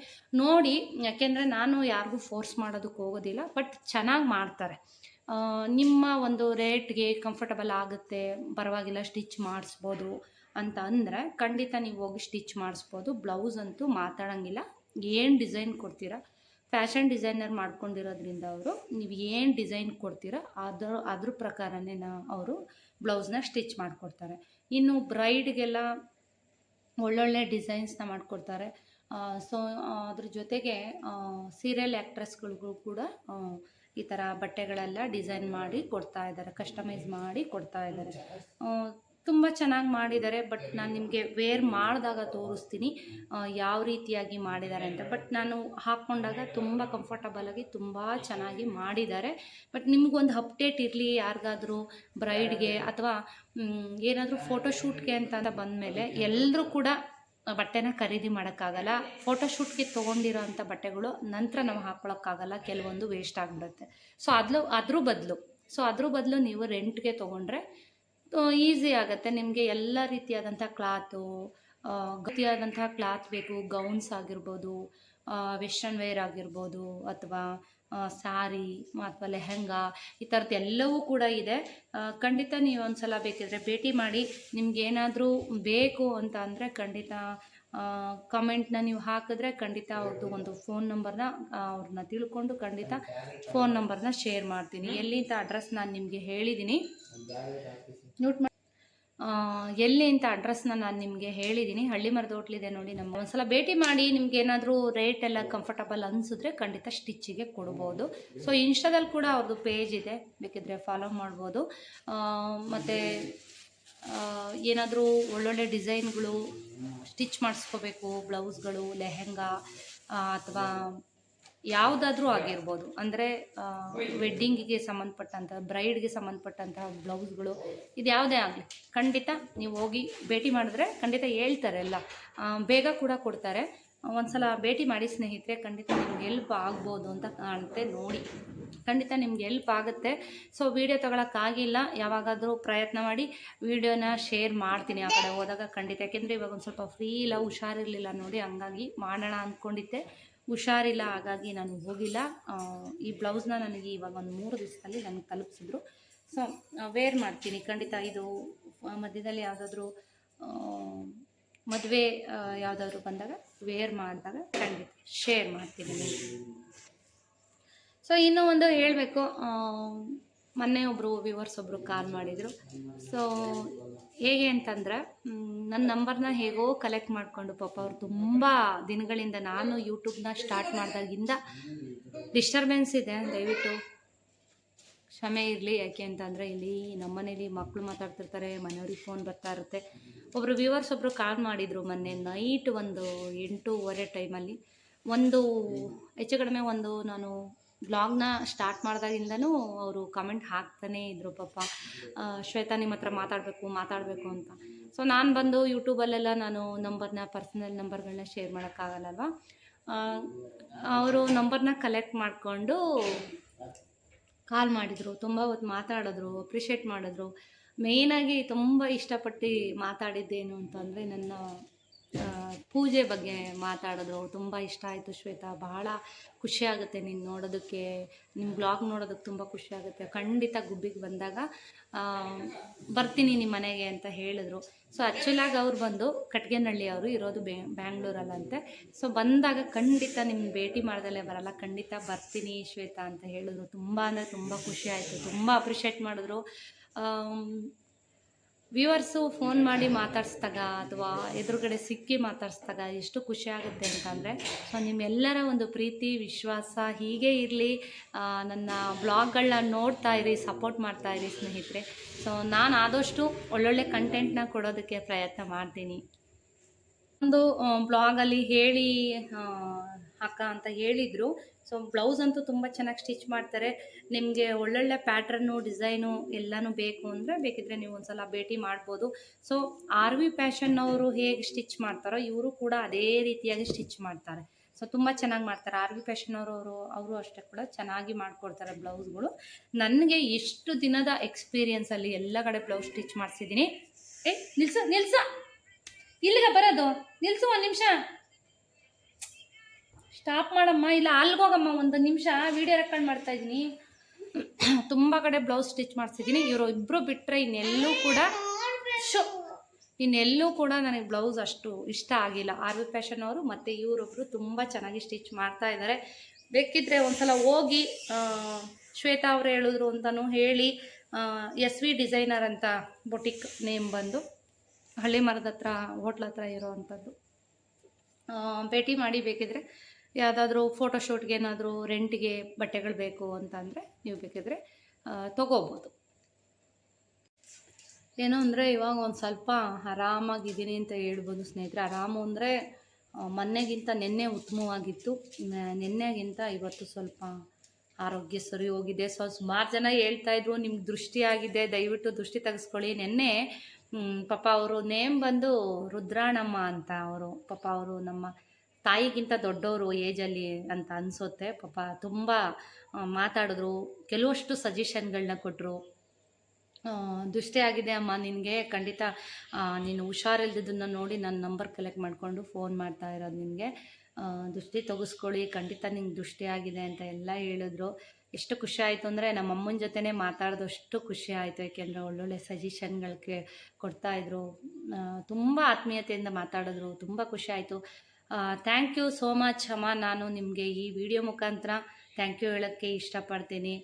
ನೋಡಿ, ಯಾಕೆಂದರೆ ನಾನು ಯಾರಿಗೂ ಫೋರ್ಸ್ ಮಾಡೋದಕ್ಕೆ ಹೋಗೋದಿಲ್ಲ ಬಟ್ ಚೆನ್ನಾಗಿ ಮಾಡ್ತಾರೆ. ನಿಮ್ಮ ಒಂದು ರೇಟ್ಗೆ ಕಂಫರ್ಟಬಲ್ ಆಗುತ್ತೆ, ಪರವಾಗಿಲ್ಲ ಸ್ಟಿಚ್ ಮಾಡಿಸ್ಬೋದು ಅಂತ ಅಂದರೆ ಖಂಡಿತ ನೀವು ಹೋಗಿ ಸ್ಟಿಚ್ ಮಾಡಿಸ್ಬೋದು. ಬ್ಲೌಸ್ ಅಂತೂ ಮಾತಾಡೋಂಗಿಲ್ಲ. ಏನು ಡಿಸೈನ್ ಕೊಡ್ತೀರಾ? ಫ್ಯಾಷನ್ ಡಿಸೈನರ್ ಮಾಡ್ಕೊಂಡಿರೋದ್ರಿಂದ ಅವರು, ನೀವು ಏನು ಡಿಸೈನ್ ಕೊಡ್ತೀರಾ, ಅದ್ರ ಅದ್ರ ಪ್ರಕಾರನೇ ನಾ ಅವರು ಬ್ಲೌಸ್ನ ಸ್ಟಿಚ್ ಮಾಡಿಕೊಡ್ತಾರೆ. ಇನ್ನು ಬ್ರೈಡ್ಗೆಲ್ಲ ಒಳ್ಳೊಳ್ಳೆ ಡಿಸೈನ್ಸ್ನ ಮಾಡಿಕೊಡ್ತಾರೆ. ಸೊ ಅದ್ರ ಜೊತೆಗೆ ಸೀರಿಯಲ್ ಆ್ಯಕ್ಟ್ರೆಸ್ಗಳಿಗೂ ಕೂಡ ಈ ಥರ ಬಟ್ಟೆಗಳೆಲ್ಲ ಡಿಸೈನ್ ಮಾಡಿ ಕೊಡ್ತಾ ಇದ್ದಾರೆ, ಕಸ್ಟಮೈಸ್ ಮಾಡಿ ಕೊಡ್ತಾ ಇದ್ದಾರೆ. ತುಂಬ ಚೆನ್ನಾಗಿ ಮಾಡಿದ್ದಾರೆ ಬಟ್ ನಾನು ನಿಮಗೆ ವೇರ್ ಮಾಡಿದಾಗ ತೋರಿಸ್ತೀನಿ ಯಾವ ರೀತಿಯಾಗಿ ಮಾಡಿದ್ದಾರೆ ಅಂತ. ಬಟ್ ನಾನು ಹಾಕ್ಕೊಂಡಾಗ ತುಂಬ ಕಂಫರ್ಟಬಲಾಗಿ ತುಂಬ ಚೆನ್ನಾಗಿ ಮಾಡಿದ್ದಾರೆ. ಬಟ್ ನಿಮಗೊಂದು ಅಪ್ಡೇಟ್ ಇರಲಿ, ಯಾರಿಗಾದರೂ ಬ್ರೈಡ್ಗೆ ಅಥವಾ ಏನಾದರೂ ಫೋಟೋಶೂಟ್ಗೆ ಅಂತ ಬಂದಮೇಲೆ ಎಲ್ಲರೂ ಕೂಡ ಬಟ್ಟೆನ ಖರೀದಿ ಮಾಡೋಕ್ಕಾಗಲ್ಲ. ಫೋಟೋಶೂಟ್ಗೆ ತೊಗೊಂಡಿರೋ ಅಂಥ ಬಟ್ಟೆಗಳು ನಂತರ ನಾವು ಹಾಕ್ಕೊಳಕ್ಕಾಗಲ್ಲ ಕೆಲವೊಂದು ವೇಸ್ಟ್ ಆಗಿಬಿಡುತ್ತೆ. ಸೊ ಅದ್ಲು, ಅದ್ರ ಬದಲು. ಸೊ ಅದ್ರ ಬದಲು ನೀವು ರೆಂಟ್ಗೆ ತೊಗೊಂಡ್ರೆ ಈಸಿ ಆಗುತ್ತೆ. ನಿಮಗೆ ಎಲ್ಲ ರೀತಿಯಾದಂಥ ಕ್ಲಾತು ಗತಿಯಾದಂಥ ಕ್ಲಾತ್ ಬೇಕು. ಗೌನ್ಸ್ ಆಗಿರ್ಬೋದು ವೆಸ್ಟರ್ನ್ ವೇರ್ ಆಗಿರ್ಬೋದು ಅಥವಾ ಸಾರಿ ಅಥವಾ ಲೆಹೆಂಗಾ, ಈ ಥರದ್ದು ಎಲ್ಲವೂ ಕೂಡ ಇದೆ. ಖಂಡಿತ ನೀವು ಒಂದ್ಸಲ ಬೇಕಿದ್ರೆ ಭೇಟಿ ಮಾಡಿ. ನಿಮ್ಗೆ ಏನಾದರೂ ಬೇಕು ಅಂತ ಅಂದರೆ ಖಂಡಿತ ಕಮೆಂಟ್ನ ನೀವು ಹಾಕಿದ್ರೆ ಖಂಡಿತ ಅವ್ರದ್ದು ಒಂದು ಫೋನ್ ನಂಬರ್ನ ಅವ್ರನ್ನ ತಿಳ್ಕೊಂಡು ಖಂಡಿತ ಫೋನ್ ನಂಬರ್ನ ಶೇರ್ ಮಾಡ್ತೀನಿ. ಎಲ್ಲಿಂದ ಅಡ್ರೆಸ್ ನಾನು ನಿಮಗೆ ಹೇಳಿದ್ದೀನಿ ನೋಟ್ ಮಾಡಿ. ಎಲ್ಲಿ ಅಂತ ಅಡ್ರೆಸ್ನ ನಾನು ನಿಮಗೆ ಹೇಳಿದ್ದೀನಿ ಹಳ್ಳಿ ಮರದ ಹೋಟ್ಲಿದೆ ನೋಡಿ ನಮ್ಮ ಒಂದ್ಸಲ ಭೇಟಿ ಮಾಡಿ ನಿಮ್ಗೆ ಏನಾದರೂ ರೇಟ್ ಎಲ್ಲ ಕಂಫರ್ಟಬಲ್ ಅನಿಸಿದ್ರೆ ಖಂಡಿತ ಸ್ಟಿಚ್ಚಿಗೆ ಕೊಡ್ಬೋದು. ಸೊ ಇನ್ಸ್ಟಾದಲ್ಲಿ ಕೂಡ ಅವ್ರದ್ದು ಪೇಜ್ ಇದೆ. ಬೇಕಿದ್ರೆ ಫಾಲೋ ಮಾಡ್ಬೋದು. ಮತ್ತು ಏನಾದರೂ ಒಳ್ಳೊಳ್ಳೆ ಡಿಸೈನ್ಗಳು ಸ್ಟಿಚ್ ಮಾಡಿಸ್ಕೋಬೇಕು. ಬ್ಲೌಸ್ಗಳು ಲೆಹೆಂಗಾ ಅಥವಾ ಯಾವುದಾದ್ರೂ ಆಗಿರ್ಬೋದು. ಅಂದರೆ ವೆಡ್ಡಿಂಗಿಗೆ ಸಂಬಂಧಪಟ್ಟಂತಹ ಬ್ರೈಡ್ಗೆ ಸಂಬಂಧಪಟ್ಟಂತಹ ಬ್ಲೌಸ್ಗಳು ಇದು ಯಾವುದೇ ಆಗಲಿ. ಖಂಡಿತ ನೀವು ಹೋಗಿ ಭೇಟಿ ಮಾಡಿದ್ರೆ ಖಂಡಿತ ಹೇಳ್ತಾರೆ ಎಲ್ಲ. ಬೇಗ ಕೂಡ ಕೊಡ್ತಾರೆ. ಒಂದ್ಸಲ ಭೇಟಿ ಮಾಡಿ ಸ್ನೇಹಿತರೆ, ಖಂಡಿತ ನಿಮ್ಗೆ ಹೆಲ್ಪ್ ಆಗ್ಬೋದು ಅಂತ ಕಾಣುತ್ತೆ ನೋಡಿ. ಖಂಡಿತ ನಿಮ್ಗೆ ಹೆಲ್ಪ್ ಆಗುತ್ತೆ. ಸೊ ವೀಡಿಯೋ ತೊಗೊಳಕ್ಕಾಗಿಲ್ಲ ಯಾವಾಗಾದರೂ ಪ್ರಯತ್ನ ಮಾಡಿ ವೀಡಿಯೋನ ಶೇರ್ ಮಾಡ್ತೀನಿ ಆ ಕಡೆ ಹೋದಾಗ ಖಂಡಿತ. ಯಾಕೆಂದರೆ ಇವಾಗ ಒಂದು ಸ್ವಲ್ಪ ಫ್ರೀ ಇಲ್ಲ, ಹುಷಾರಿರಲಿಲ್ಲ ನೋಡಿ, ಹಂಗಾಗಿ ಮಾಡೋಣ ಅಂದ್ಕೊಂಡಿದ್ದೆ ಹುಷಾರಿಲ್ಲ, ಹಾಗಾಗಿ ನಾನು ಹೋಗಿಲ್ಲ. ಈ ಬ್ಲೌಸ್ನ ನನಗೆ ಇವಾಗ ಒಂದು ಮೂರು ದಿವಸದಲ್ಲಿ ನನಗೆ ತಲುಪಿಸಿದ್ರು. ಸೊ ವೇರ್ ಮಾಡ್ತೀನಿ. ಖಂಡಿತ ಇದು ಮಧ್ಯದಲ್ಲಿ ಯಾವುದಾದ್ರೂ ಮದುವೆ ಯಾವುದಾದ್ರೂ ಬಂದಾಗ ವೇರ್ ಮಾಡಿದಾಗ ಖಂಡಿತ ಶೇರ್ ಮಾಡ್ತೀನಿ. ಸೊ ಇನ್ನೂ ಒಂದು ಹೇಳಬೇಕು. ಮೊನ್ನೆ ಒಬ್ಬರು ವ್ಯೂವರ್ಸ್ ಒಬ್ಬರು ಕಾಲ್ ಮಾಡಿದರು. ಸೊ ಹೇಗೆ ಅಂತಂದ್ರೆ ನನ್ನ ನಂಬರ್ನ ಹೇಗೋ ಕಲೆಕ್ಟ್ ಮಾಡಿಕೊಂಡು ಪಾಪ ಅವ್ರು ತುಂಬ ದಿನಗಳಿಂದ ನಾನು ಯೂಟ್ಯೂಬ್ನ ಸ್ಟಾರ್ಟ್ ಮಾಡಿದಾಗಿಂದ ಡಿಸ್ಟರ್ಬೆನ್ಸ್ ಇದೆ. ದಯವಿಟ್ಟು ಕ್ಷಮೆ ಇರಲಿ. ಯಾಕೆ ಅಂತಂದರೆ ಇಲ್ಲಿ ನಮ್ಮನೇಲಿ ಮಕ್ಕಳು ಮಾತಾಡ್ತಿರ್ತಾರೆ, ಮನೆಯವ್ರಿಗೆ ಫೋನ್ ಬರ್ತಾ ಇರುತ್ತೆ. ಒಬ್ಬರು ವ್ಯೂವರ್ಸ್ ಒಬ್ಬರು ಕಾಲ್ ಮಾಡಿದರು ಮೊನ್ನೆ ನೈಟ್ ಒಂದು ಎಂಟೂವರೆ ಟೈಮಲ್ಲಿ ಒಂದು, ಹೆಚ್ಚು ಕಡಿಮೆ ಒಂದು ನಾನು ಬ್ಲಾಗ್ನ ಸ್ಟಾರ್ಟ್ ಮಾಡಿದಾಗಿಂದನೂ ಅವರು ಕಮೆಂಟ್ ಹಾಕ್ತಾನೇ ಇದ್ರು ಪಾಪ. ಶ್ವೇತಾ ನಿಮ್ಮ ಹತ್ರ ಮಾತಾಡಬೇಕು ಮಾತಾಡಬೇಕು ಅಂತ. ಸೊ ನಾನು ಬಂದು ಯೂಟ್ಯೂಬಲ್ಲೆಲ್ಲ ನಾನು ನಂಬರ್ನ ಪರ್ಸನಲ್ ನಂಬರ್ಗಳನ್ನ ಶೇರ್ ಮಾಡೋಕ್ಕಾಗಲ್ಲಲ್ವ? ಅವರು ನಂಬರ್ನ ಕಲೆಕ್ಟ್ ಮಾಡಿಕೊಂಡು ಕಾಲ್ ಮಾಡಿದರು, ತುಂಬ ಹೊತ್ತು ಮಾತಾಡಿದ್ರು ಅಪ್ರಿಷಿಯೇಟ್ ಮಾಡಿದ್ರು. ಮೇಯ್ನಾಗಿ ತುಂಬ ಇಷ್ಟಪಟ್ಟು ಮಾತಾಡಿದ್ದೇನು ಅಂತಂದರೆ ನನ್ನ ಪೂಜೆ ಬಗ್ಗೆ ಮಾತಾಡಿದ್ರು ತುಂಬ ಇಷ್ಟ ಆಯಿತು ಶ್ವೇತಾ. ಬಹಳ ಖುಷಿ ಆಗುತ್ತೆ ನೀನು ನೋಡೋದಕ್ಕೆ. ನಿಮ್ಮ ಬ್ಲಾಗ್ ನೋಡೋದಕ್ಕೆ ತುಂಬ ಖುಷಿ ಆಗುತ್ತೆ. ಖಂಡಿತ ಗುಬ್ಬಿಗೆ ಬಂದಾಗ ಬರ್ತೀನಿ ನಿಮ್ಮ ಮನೆಗೆ ಅಂತ ಹೇಳಿದ್ರು. ಸೊ ಆ್ಯಕ್ಚುಲಾಗಿ ಅವ್ರು ಬಂದು ಕಟ್ಗೆನಹಳ್ಳಿ ಅವರು ಇರೋದು ಬೆ, ಬ್ಯಾಂಗ್ಳೂರಲ್ಲಂತೆ. ಸೊ ಬಂದಾಗ ಖಂಡಿತ ನಿಮ್ಮ ಭೇಟಿ ಮಾಡ್ದಲೇ ಬರಲ್ಲ. ಖಂಡಿತ ಬರ್ತೀನಿ ಶ್ವೇತಾ ಅಂತ ಹೇಳಿದ್ರು. ತುಂಬ ಅಂದರೆ ತುಂಬ ಖುಷಿ ಆಯಿತು. ತುಂಬ ಅಪ್ರಿಷಿಯೇಟ್ ಮಾಡಿದ್ರು. ವ್ಯೂವರ್ಸು ಫೋನ್ ಮಾಡಿ ಮಾತಾಡಿಸ್ದಾಗ ಅಥವಾ ಎದುರುಗಡೆ ಸಿಕ್ಕಿ ಮಾತಾಡಿಸ್ದಾಗ ಎಷ್ಟು ಖುಷಿ ಆಗುತ್ತೆ ಅಂತಂದರೆ, ಸೊ ನಿಮ್ಮೆಲ್ಲರ ಒಂದು ಪ್ರೀತಿ, ವಿಶ್ವಾಸ ಹೀಗೆ ಇರಲಿ. ನನ್ನ ಬ್ಲಾಗ್ಗಳನ್ನ ನೋಡ್ತಾ ಇರಿ, ಸಪೋರ್ಟ್ ಮಾಡ್ತಾ ಇರಿ ಸ್ನೇಹಿತರೆ. ಸೊ ನಾನು ಆದಷ್ಟು ಒಳ್ಳೊಳ್ಳೆ ಕಂಟೆಂಟ್ನ ಕೊಡೋದಕ್ಕೆ ಪ್ರಯತ್ನ ಮಾಡ್ತೀನಿ. ಒಂದು ಬ್ಲಾಗಲ್ಲಿ ಹೇಳಿ ಅಕ್ಕ ಅಂತ ಹೇಳಿದರು. ಸೊ ಬ್ಲೌಸ್ ಅಂತೂ ತುಂಬ ಚೆನ್ನಾಗಿ ಸ್ಟಿಚ್ ಮಾಡ್ತಾರೆ. ನಿಮಗೆ ಒಳ್ಳೊಳ್ಳೆ ಪ್ಯಾಟ್ರನ್ನು ಡಿಸೈನು ಎಲ್ಲನೂ ಬೇಕು ಅಂದರೆ ಬೇಕಿದ್ರೆ ನೀವು ಒಂದ್ಸಲ ಭೇಟಿ ಮಾಡ್ಬೋದು. ಸೊ ಆರ್ ವಿ ಪ್ಯಾಷನ್ ಅವರು ಹೇಗೆ ಸ್ಟಿಚ್ ಮಾಡ್ತಾರೋ ಇವರು ಕೂಡ ಅದೇ ರೀತಿಯಾಗಿ ಸ್ಟಿಚ್ ಮಾಡ್ತಾರೆ. ಸೊ ತುಂಬ ಚೆನ್ನಾಗಿ ಮಾಡ್ತಾರೆ. ಆರ್ ವಿ ಪ್ಯಾಷನ್ ಅವರು ಅವರು ಅಷ್ಟೇ ಕೂಡ ಚೆನ್ನಾಗಿ ಮಾಡಿಕೊಡ್ತಾರೆ ಬ್ಲೌಸ್ಗಳು ನನಗೆ ಇಷ್ಟು ದಿನದ ಎಕ್ಸ್ಪೀರಿಯನ್ಸಲ್ಲಿ ಎಲ್ಲ ಕಡೆ ಬ್ಲೌಸ್ ಸ್ಟಿಚ್ ಮಾಡಿಸಿದ್ದೀನಿ. ಏ, ನಿಲ್ಸ ನಿಲ್ಸ. ಇಲ್ಲಿಗೆ ಬರೋದು. ನಿಲ್ಸು ಒಂದು ನಿಮಿಷ. ಸ್ಟಾಪ್ ಮಾಡಮ್ಮ, ಇಲ್ಲ ಅಲ್ಗೋಗಮ್ಮ ಒಂದು ನಿಮಿಷ ವಿಡಿಯೋ ರೆಕಾರ್ಡ್ ಮಾಡ್ತಾ ಇದ್ದೀನಿ. ತುಂಬ ಕಡೆ ಬ್ಲೌಸ್ ಸ್ಟಿಚ್ ಮಾಡಿಸಿದ್ದೀನಿ. ಇವರು ಇಬ್ಬರು ಬಿಟ್ಟರೆ ಇನ್ನೆಲ್ಲೂ ಕೂಡ ಶೋ, ಇನ್ನೆಲ್ಲೂ ಕೂಡ ನನಗೆ ಬ್ಲೌಸ್ ಅಷ್ಟು ಇಷ್ಟ ಆಗಿಲ್ಲ. ಆರ್ ವಿ ಫ್ಯಾಷನ್ ಅವರು ಮತ್ತು ಇವರೊಬ್ಬರು ತುಂಬ ಚೆನ್ನಾಗಿ ಸ್ಟಿಚ್ ಮಾಡ್ತಾ ಇದ್ದಾರೆ ಬೇಕಿದ್ದರೆ ಒಂದ್ಸಲ ಹೋಗಿ ಶ್ವೇತಾ ಅವರು ಹೇಳಿದ್ರು ಅಂತಲೂ ಹೇಳಿ ಎಸ್ ವಿ ಡಿಸೈನರ್ ಅಂತ ಬೊಟಿಕ್ ನೇಮ್ ಬಂದು, ಹಳ್ಳಿ ಮರದ ಹತ್ರ, ಹೋಟ್ಲ್ ಹತ್ರ ಇರೋ ಅಂಥದ್ದು. ಭೇಟಿ ಮಾಡಿ ಬೇಕಿದ್ರೆ ಯಾವುದಾದ್ರೂ ಫೋಟೋಶೂಟ್ಗೆ ಏನಾದರೂ ರೆಂಟ್ಗೆ ಬಟ್ಟೆಗಳು ಬೇಕು ಅಂತಂದರೆ ನೀವು ಬೇಕಿದ್ರೆ ತೊಗೋಬೋದು. ಏನು ಅಂದರೆ ಇವಾಗ ಒಂದು ಸ್ವಲ್ಪ ಆರಾಮಾಗಿದ್ದೀನಿ ಅಂತ ಹೇಳ್ಬೋದು ಸ್ನೇಹಿತರೆ. ಆರಾಮು ಅಂದರೆ ಮೊನ್ನೆಗಿಂತ ನಿನ್ನೆ ಉತ್ತಮವಾಗಿತ್ತು. ನಿನ್ನೆಗಿಂತ ಇವತ್ತು ಸ್ವಲ್ಪ ಆರೋಗ್ಯ ಸರಿ ಹೋಗಿದೆ. ಸೊ, ಸುಮಾರು ಜನ ಹೇಳ್ತಾಯಿದ್ರು ನಿಮ್ಗೆ ದೃಷ್ಟಿ ಆಗಿದೆ, ದಯವಿಟ್ಟು ದೃಷ್ಟಿ ತೆಗೆಸ್ಕೊಳ್ಳಿ. ನಿನ್ನೆ ಪಾಪ ಅವರು ನೇಮ್ ಬಂದು ರುದ್ರಾಣಮ್ಮ ಅಂತ ಅವರು, ಪಾಪ ಅವರು ನಮ್ಮ ತಾಯಿಗಿಂತ ದೊಡ್ಡವರು ಏಜಲ್ಲಿ ಅಂತ ಅನಿಸುತ್ತೆ. ಪಾಪ ತುಂಬ ಮಾತಾಡಿದ್ರು. ಕೆಲವಷ್ಟು ಸಜೆಷನ್ಗಳನ್ನ ಕೊಟ್ಟರು ದುಷ್ಟೇ ಆಗಿದೆ ಅಮ್ಮ ನಿನಗೆ. ಖಂಡಿತ ನೀನು ಹುಷಾರಿಲ್ದಿದ್ದನ್ನು ನೋಡಿ ನನ್ನ ನಂಬರ್ ಕಲೆಕ್ಟ್ ಮಾಡಿಕೊಂಡು ಫೋನ್ ಮಾಡ್ತಾ ಇರೋದು ನಿನಗೆ. ದುಷ್ಟಿ ತೆಗೆಸ್ಕೊಳ್ಳಿ. ಖಂಡಿತ ನಿಂಗೆ ದೃಷ್ಟಿ ಆಗಿದೆ ಅಂತ ಎಲ್ಲ ಹೇಳಿದ್ರು. ಎಷ್ಟು ಖುಷಿ ಆಯಿತು ಅಂದರೆ ನಮ್ಮ ಅಮ್ಮನ ಜೊತೆನೇ ಮಾತಾಡಿದಷ್ಟು ಖುಷಿ ಆಯಿತು. ಯಾಕೆಂದರೆ ಒಳ್ಳೊಳ್ಳೆ ಸಜೆಷನ್ಗಳಿಗೆ ಕೊಡ್ತಾಯಿದ್ರು ತುಂಬ ಆತ್ಮೀಯತೆಯಿಂದ ಮಾತಾಡಿದ್ರು. ತುಂಬ ಖುಷಿ ಆಯಿತು. ಥ್ಯಾಂಕ್ ಯು ಸೋ ಮಚ್ ಅಮ್ಮ. ನಾನು ನಿಮಗೆ ಈ ವಿಡಿಯೋ ಮುಖಾಂತರ ಥ್ಯಾಂಕ್ ಯು ಹೇಳೋಕ್ಕೆ ಇಷ್ಟಪಡ್ತೀನಿ.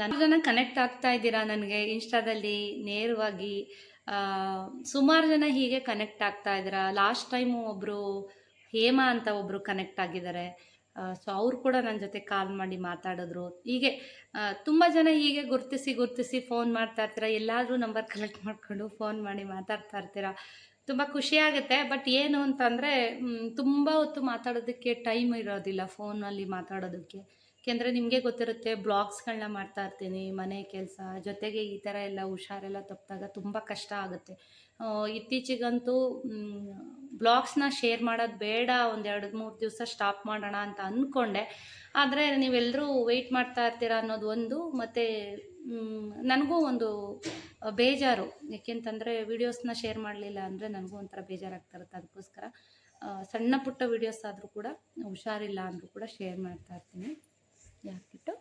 ನನ್ನ ಜನ ಕನೆಕ್ಟ್ ಆಗ್ತಾ ಇದ್ದೀರಾ ನನಗೆ? ಇನ್ಸ್ಟಾದಲ್ಲಿ ನೇರವಾಗಿ ಸುಮಾರು ಜನ ಹೀಗೆ ಕನೆಕ್ಟ್ ಆಗ್ತಾ ಇದ್ದೀರಾ? ಲಾಸ್ಟ್ ಟೈಮು ಒಬ್ಬರು ಹೇಮಾ ಅಂತ ಒಬ್ಬರು ಕನೆಕ್ಟ್ ಆಗಿದ್ದಾರೆ. ಸೊ ಅವ್ರು ಕೂಡ ನನ್ನ ಜೊತೆ ಕಾಲ್ ಮಾಡಿ ಮಾತಾಡಿದ್ರು. ಹೀಗೆ ತುಂಬ ಜನ ಹೀಗೆ ಗುರ್ತಿಸಿ ಗುರ್ತಿಸಿ ಫೋನ್ ಮಾಡ್ತಾ ಇರ್ತೀರ? ಎಲ್ಲಾದರೂ ನಂಬರ್ ಕಲೆಕ್ಟ್ ಮಾಡಿಕೊಂಡು ಫೋನ್ ಮಾಡಿ ಮಾತಾಡ್ತಾ ಇರ್ತೀರ? ತುಂಬ ಖುಷಿಯಾಗುತ್ತೆ ಬಟ್ ಏನು ಅಂತಂದರೆ ತುಂಬ ಹೊತ್ತು ಮಾತಾಡೋದಕ್ಕೆ ಟೈಮ್ ಇರೋದಿಲ್ಲ ಫೋನಲ್ಲಿ ಮಾತಾಡೋದಕ್ಕೆ. ಏಕೆಂದರೆ ನಿಮಗೆ ಗೊತ್ತಿರುತ್ತೆ ಬ್ಲಾಗ್ಸ್ಗಳನ್ನ ಮಾಡ್ತಾ ಇರ್ತೀನಿ, ಮನೆ ಕೆಲಸ, ಜೊತೆಗೆ ಈ ಥರ ಎಲ್ಲ ಹುಷಾರೆಲ್ಲ ತಪ್ಪಿದಾಗ ತುಂಬ ಕಷ್ಟ ಆಗುತ್ತೆ. ಇತ್ತೀಚೆಗಂತೂ ಬ್ಲಾಗ್ಸ್ನ ಶೇರ್ ಮಾಡೋದು ಬೇಡ ಒಂದೆರಡು ಮೂರು ದಿವಸ ಸ್ಟಾಪ್ ಮಾಡೋಣ ಅಂತ ಅಂದ್ಕೊಂಡೆ ಆದರೆ ನೀವೆಲ್ಲರೂ ವೆಯ್ಟ್ ಮಾಡ್ತಾ ಇರ್ತೀರ ಅನ್ನೋದು ಒಂದು, ಮತ್ತು ನನಗೂ ಒಂದು ಬೇಜಾರು. ಯಾಕೆಂತಂದರೆ ವೀಡಿಯೋಸ್ನ ಶೇರ್ ಮಾಡಲಿಲ್ಲ ಅಂದರೆ ನನಗೂ ಒಂಥರ ಬೇಜಾರಾಗ್ತಾ ಇರುತ್ತೆ ಅದಕ್ಕೋಸ್ಕರ ಸಣ್ಣ ಪುಟ್ಟ ವೀಡಿಯೋಸ್ ಆದರೂ ಕೂಡ ಹುಷಾರಿಲ್ಲ ಅಂದರೂ ಕೂಡ ಶೇರ್ ಮಾಡ್ತಾ ಇರ್ತೀನಿ. ಯಾಕಿಟ್ಟು?